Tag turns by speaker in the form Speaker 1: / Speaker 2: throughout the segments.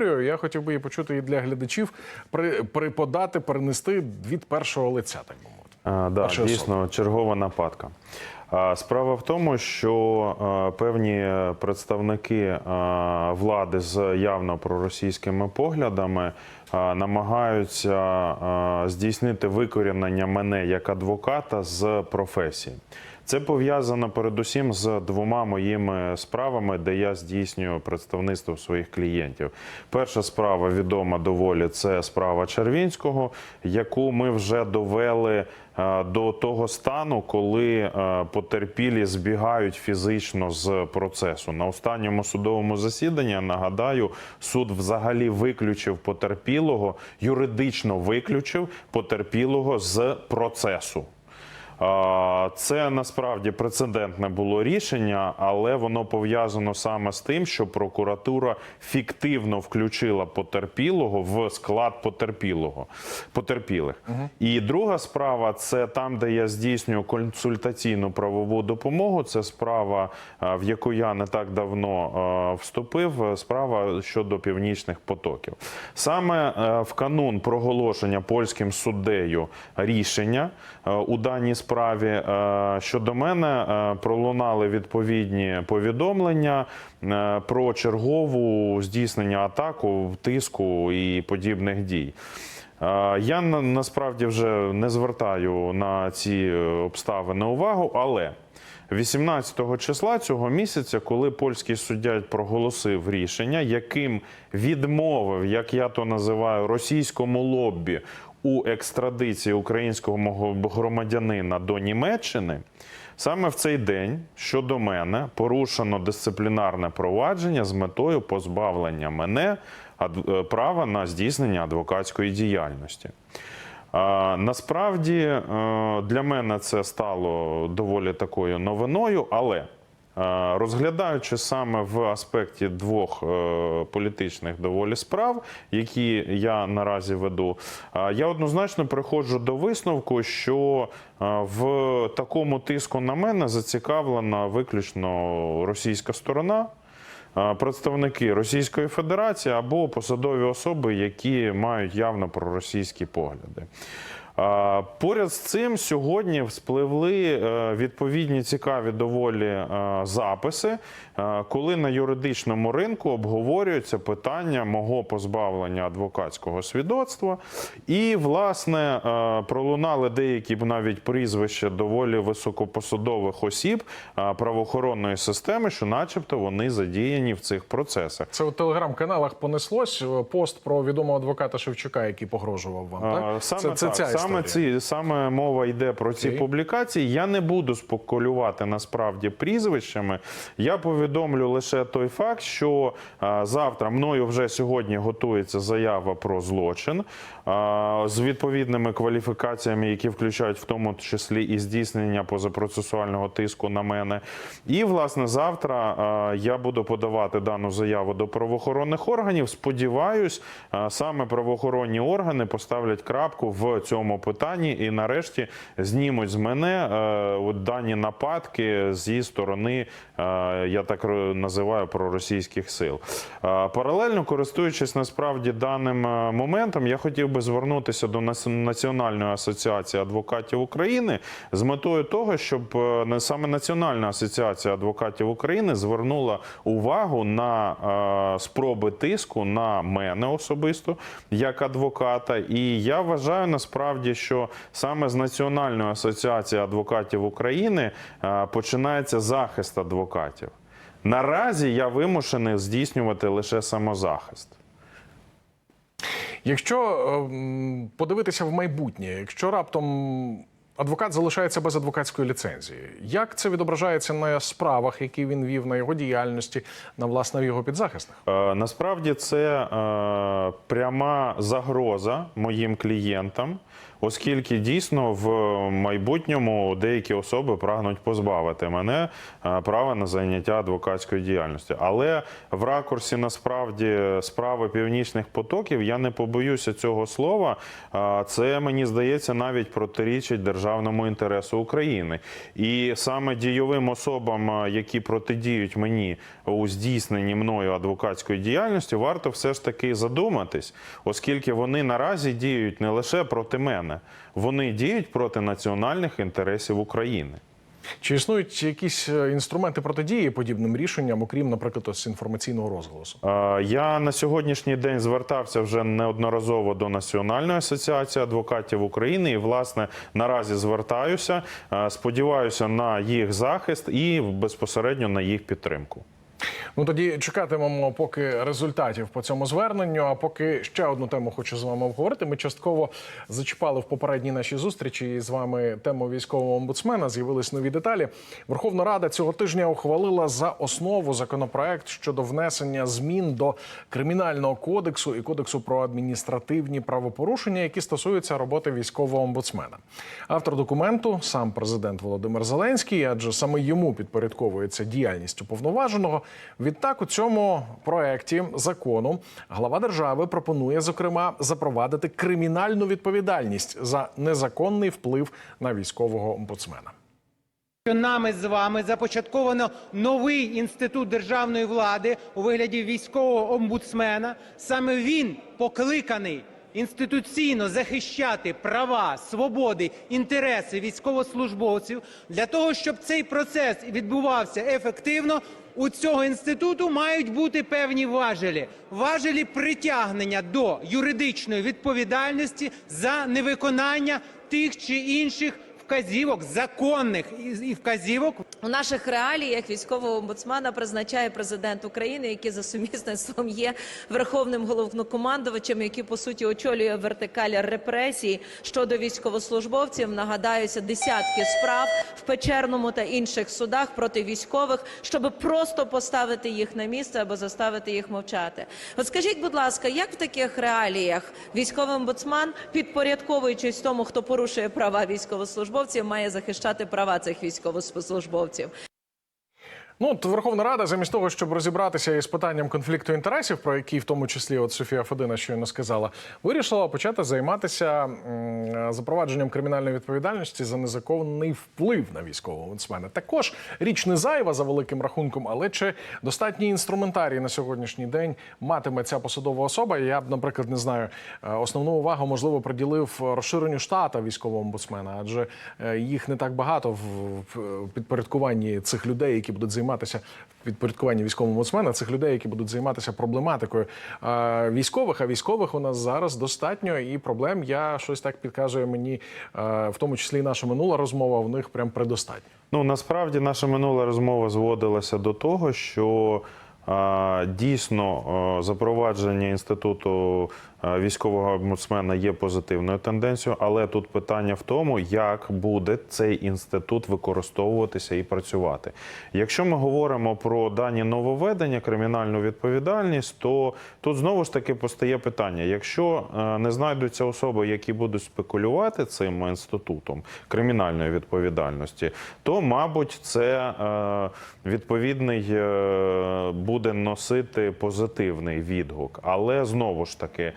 Speaker 1: історію. Я хотів би її почути і для глядачів при, приподати, перенести від першого лиця, так би мовити.
Speaker 2: А, да,
Speaker 1: Першої
Speaker 2: дійсно, чергова нападка. Справа в тому, що певні представники влади з явно проросійськими поглядами намагаються здійснити викорінення мене як адвоката з професії. Це пов'язано передусім з двома моїми справами, де я здійснюю представництво своїх клієнтів. Перша справа відома доволі це справа Червінського, яку ми вже довели е, до того стану, коли е, потерпілі збігають фізично з процесу. На останньому судовому засіданні нагадаю, суд взагалі виключив потерпілого, юридично виключив потерпілого з процесу. Це насправді прецедентне було рішення, але воно пов'язано саме з тим, що прокуратура фіктивно включила потерпілого в склад потерпілого потерпілих. І друга справа це там, де я здійснюю консультаційну правову допомогу. Це справа, в яку я не так давно вступив. е, Справа щодо північних потоків. Саме е, в канун проголошення польським суддею рішення е, у даній справі е, щодо мене е, пролунали відповідні повідомлення е, про чергову здійснення атаку, тиску і подібних дій. Я насправді вже не звертаю на ці обставини увагу, але 18 числа цього місяця, коли польський суддя проголосив рішення, яким відмовив, як я то називаю, російському лоббі у екстрадиції українського громадянина до Німеччини. Саме в цей день щодо мене порушено дисциплінарне провадження з метою позбавлення мене е, права на здійснення адвокатської діяльності. Насправді е, для мене це стало доволі такою новиною, але розглядаючи саме в аспекті двох е, політичних доволі справ, які я наразі веду, е, я однозначно приходжу до висновку, що е, в такому тиску на мене зацікавлена виключно російська сторона е, представники Російської Федерації або посадові особи, які мають явно проросійські погляди. Поряд з цим сьогодні вспливли е, відповідні цікаві доволі е, записи, е, коли на юридичному ринку обговорюється питання мого позбавлення адвокатського свідоцтва. І, власне, пролунали деякі навіть прізвища доволі високопосадових осіб правоохоронної системи, що, начебто, вони задіяні в цих процесах.
Speaker 1: Це у телеграм-каналах понеслось пост про відомого адвоката Шевчука, який погрожував вам. Так?
Speaker 2: Саме,
Speaker 1: це,
Speaker 2: так,
Speaker 1: це ця
Speaker 2: саме, ці, саме мова йде про ці
Speaker 1: Окей.
Speaker 2: публікації. Я не буду спекулювати насправді прізвищами. Я повідомлю лише той факт, що а, завтра мною вже сьогодні готується заява про злочин а, з відповідними кваліфікаціями, які включають в тому числі і здійснення позапроцесуального тиску на мене. І власне завтра а, я буду подавати дану заяву до правоохоронних органів. Сподіваюсь, а, саме правоохоронні органи поставлять крапку в цьому питанні і нарешті знімуть з мене е, от дані нападки зі сторони, е, я так називаю проросійських сил. Е, Паралельно користуючись насправді даним моментом, я хотів би звернутися до Національної асоціації адвокатів України з метою того, щоб не саме Національна асоціація адвокатів України звернула увагу на спроби тиску на мене особисто як адвоката. І я вважаю насправді, що саме з Національної асоціації адвокатів України е, починається захист адвокатів. Наразі я вимушений здійснювати лише самозахист.
Speaker 1: Якщо ем, подивитися в майбутнє, якщо раптом адвокат залишається без адвокатської ліцензії, як це відображається на справах, які він вів, на його діяльності, на власне його підзахисних?
Speaker 2: Е, Насправді це е, пряма загроза моїм клієнтам, оскільки дійсно в майбутньому деякі особи прагнуть позбавити мене е, права на заняття адвокатської діяльності. Але в ракурсі насправді справи північних потоків я не побоюся цього слова. Е, Це мені здається навіть протирічить державному інтересу України. І саме дійовим особам, які протидіють мені у здійсненні мною адвокатської діяльності, варто все ж таки задуматись, оскільки вони наразі діють не лише проти мене, вони діють проти національних інтересів України.
Speaker 1: Чи існують якісь е, інструменти протидії подібним рішенням, окрім, наприклад, ось інформаційного розголосу?
Speaker 2: Е, Я на сьогоднішній день звертався вже неодноразово до Національної асоціації адвокатів України і, власне, наразі звертаюся. Е, Сподіваюся на їх захист і безпосередньо на їх підтримку.
Speaker 1: Ну тоді чекатимемо поки результатів по цьому зверненню. А поки ще одну тему хочу з вами обговорити. Ми частково зачіпали в попередній нашій зустрічі з вами тему військового омбудсмена. З'явились нові деталі. Верховна Рада цього тижня ухвалила за основу законопроект щодо внесення змін до кримінального кодексу і кодексу про адміністративні правопорушення, які стосуються роботи військового омбудсмена. Автор документу сам президент Володимир Зеленський, адже саме йому підпорядковується діяльність уповноваженого. Відтак у цьому проекті закону глава держави пропонує зокрема запровадити кримінальну відповідальність за незаконний вплив на військового омбудсмена.
Speaker 3: нами з вами започатковано новий інститут державної влади у вигляді військового омбудсмена. Саме він покликаний інституційно захищати права, свободи, інтереси військовослужбовців для того, щоб цей процес відбувався ефективно. У цього інституту мають бути певні важелі, важелі притягнення до юридичної відповідальності за невиконання тих чи інших вказівок, законних і- вказівок
Speaker 4: У наших реаліях військового омбудсмана призначає президент України, який за сумісництвом є верховним головнокомандувачем, який по суті очолює вертикаль репресій щодо військовослужбовців. Нагадаюся, десятки справ в печерному та інших судах проти військових, щоб просто поставити їх на місце або заставити їх мовчати. От скажіть, будь ласка, як в таких реаліях військовий омбудсман, підпорядковуючись тому, хто порушує права військовослужбовців, має захищати права цих військовослужбовців?
Speaker 1: Ну, от Верховна Рада, замість того, щоб розібратися із питанням конфлікту інтересів, про який в тому числі от Софія Федина щойно сказала, вирішила почати займатися м, запровадженням кримінальної відповідальності за незаконний вплив на військового омбудсмена. Також річ не зайва за великим рахунком, але чи достатній інструментарій на сьогоднішній день матиме ця посадова особа? Я б, наприклад, не знаю, е, основну увагу можливо приділив розширенню штата військового омбудсмена, адже е, їх не так багато в підпорядкуванні цих людей, які будуть займатися в підпорядкуванні військового омбудсмена, цих людей, які будуть займатися проблематикою військових. А військових у нас зараз достатньо і проблем. Я щось так підказує мені, е, в тому числі і наша минула розмова. В них прям предостатньо.
Speaker 2: Ну насправді наша минула розмова зводилася до того, що дійсно запровадження інституту військового омбудсмена є позитивною тенденцією, але тут питання в тому, як буде цей інститут використовуватися і працювати. Якщо ми говоримо про дані нововведення, кримінальну відповідальність, то тут знову ж таки постає питання: якщо е, не знайдуться особи, які будуть спекулювати цим інститутом кримінальної відповідальності, то мабуть це е, відповідний е, буде носити позитивний відгук. Але знову ж таки, е,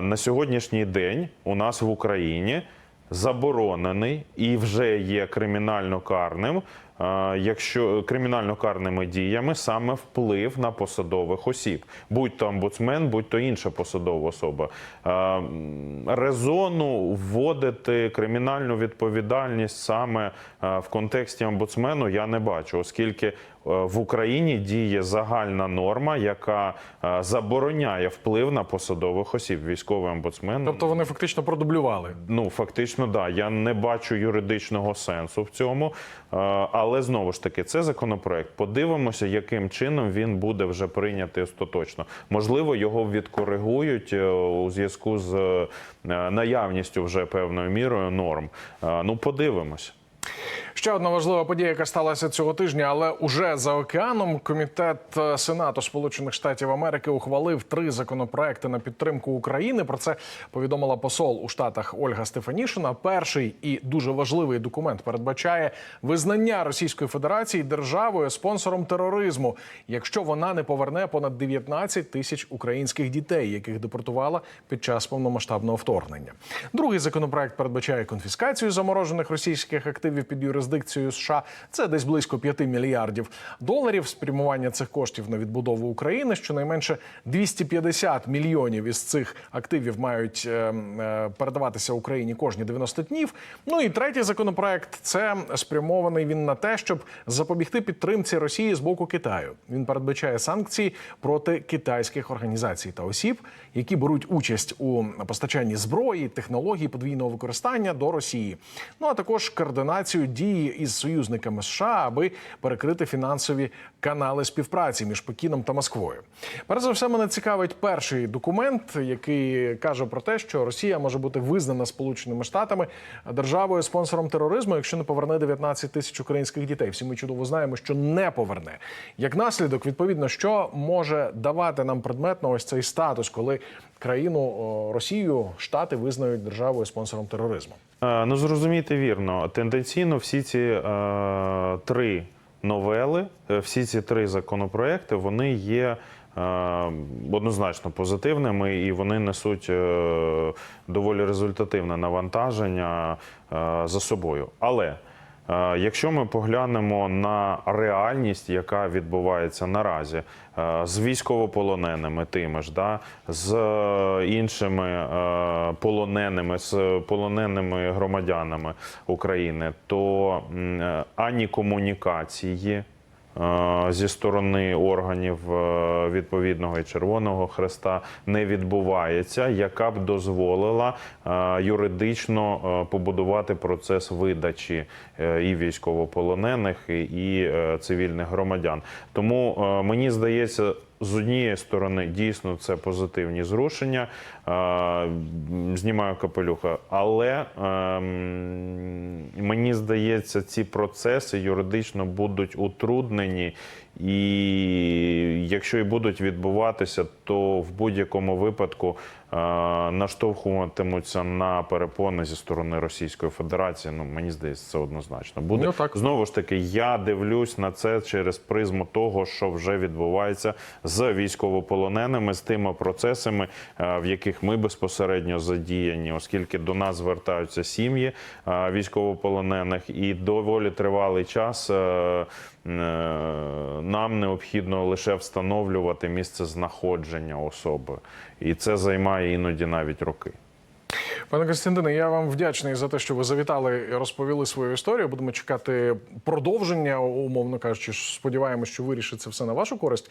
Speaker 2: на сьогоднішній день у нас в Україні заборонений і вже є кримінально карним. е, Якщо кримінально карними діями саме вплив на посадових осіб, будь то омбудсмен, будь то інша посадова особа, Е, резону вводити кримінальну відповідальність саме в контексті омбудсмену я не бачу, оскільки в Україні діє загальна норма, яка е, забороняє вплив на посадових осіб. Військовий омбудсмен
Speaker 1: Тобто вони фактично продублювали.
Speaker 2: Ну, фактично, да. Я не бачу юридичного сенсу в цьому. Е, Але знову ж таки, це законопроект. Подивимося, яким чином він буде вже прийнятий остаточно. Можливо, його відкоригують е, у зв'язку з е, наявністю вже певною мірою норм. Е, Ну, подивимось.
Speaker 1: Ще одна важлива подія, яка сталася цього тижня, але уже за океаном. Комітет е, Сенату Сполучених Штатів Америки ухвалив три законопроекти на підтримку України. Про це повідомила посол у Штатах Ольга Стефанішина. Перший і дуже важливий документ передбачає визнання Російської Федерації державою спонсором тероризму, якщо вона не поверне понад 19 тисяч українських дітей, яких депортувала під час повномасштабного вторгнення. Другий законопроект передбачає конфіскацію заморожених російських активів під юрисдикцією США. Це десь близько 5 мільярдів доларів. Спрямування цих коштів на відбудову України. Щонайменше 250 мільйонів із цих активів мають е, е, передаватися Україні кожні 90 днів. Ну і третій законопроект це спрямований він на те, щоб запобігти підтримці Росії з боку Китаю. Він передбачає санкції проти китайських організацій та осіб, які беруть участь у постачанні зброї, технологій подвійного використання до Росії. Ну а також координацію дії із союзниками США, аби перекрити фінансові канали співпраці між Пекіном та Москвою. Перш за все, мене цікавить перший документ, який каже про те, що Росія може бути визнана Сполученими Штатами державою спонсором тероризму, якщо не поверне 19 тисяч українських дітей. Всі ми чудово знаємо, що не поверне. Як наслідок, відповідно, що може давати нам предметно ось цей статус, коли країну Росію Штати визнають державою спонсором тероризму.
Speaker 2: Е, Ну, зрозуміти вірно, тенденційно всі ці е, три новели, е, всі ці три законопроекти, вони є е, однозначно позитивними і вони несуть доволі результативне навантаження за собою. Але Якщо ми поглянемо на реальність, яка відбувається наразі е, з військовополоненими тими ж, да, з е, іншими е, полоненими, з полоненими громадянами України, то е, ані комунікації е, зі сторони органів е, відповідного і Червоного Хреста не відбувається, яка б дозволила е, юридично е, побудувати процес видачі е, і військовополонених, і- е, цивільних громадян. Тому е, мені здається. З однієї сторони, дійсно, це позитивні зрушення. Знімаю капелюха, але ем, мені здається, ці процеси юридично будуть утруднені, і якщо і будуть відбуватися, то в будь-якому випадку е, наштовхуватимуться на перепони зі сторони Російської Федерації. Ну мені здається, це однозначно буде.
Speaker 1: Ну, так.
Speaker 2: Знову ж таки, я дивлюсь на це через призму того, що вже відбувається з військовополоненими, з тими процесами, е, в яких ми безпосередньо задіяні, оскільки до нас звертаються сім'ї військовополонених, і доволі тривалий час е, е, нам необхідно лише встановлювати місце знаходження особи, і це займає іноді навіть роки.
Speaker 1: Пане Костянтине, я вам вдячний за те, що ви завітали і розповіли свою історію. Будемо чекати продовження, умовно кажучи. Сподіваємось, що вирішиться все на вашу користь.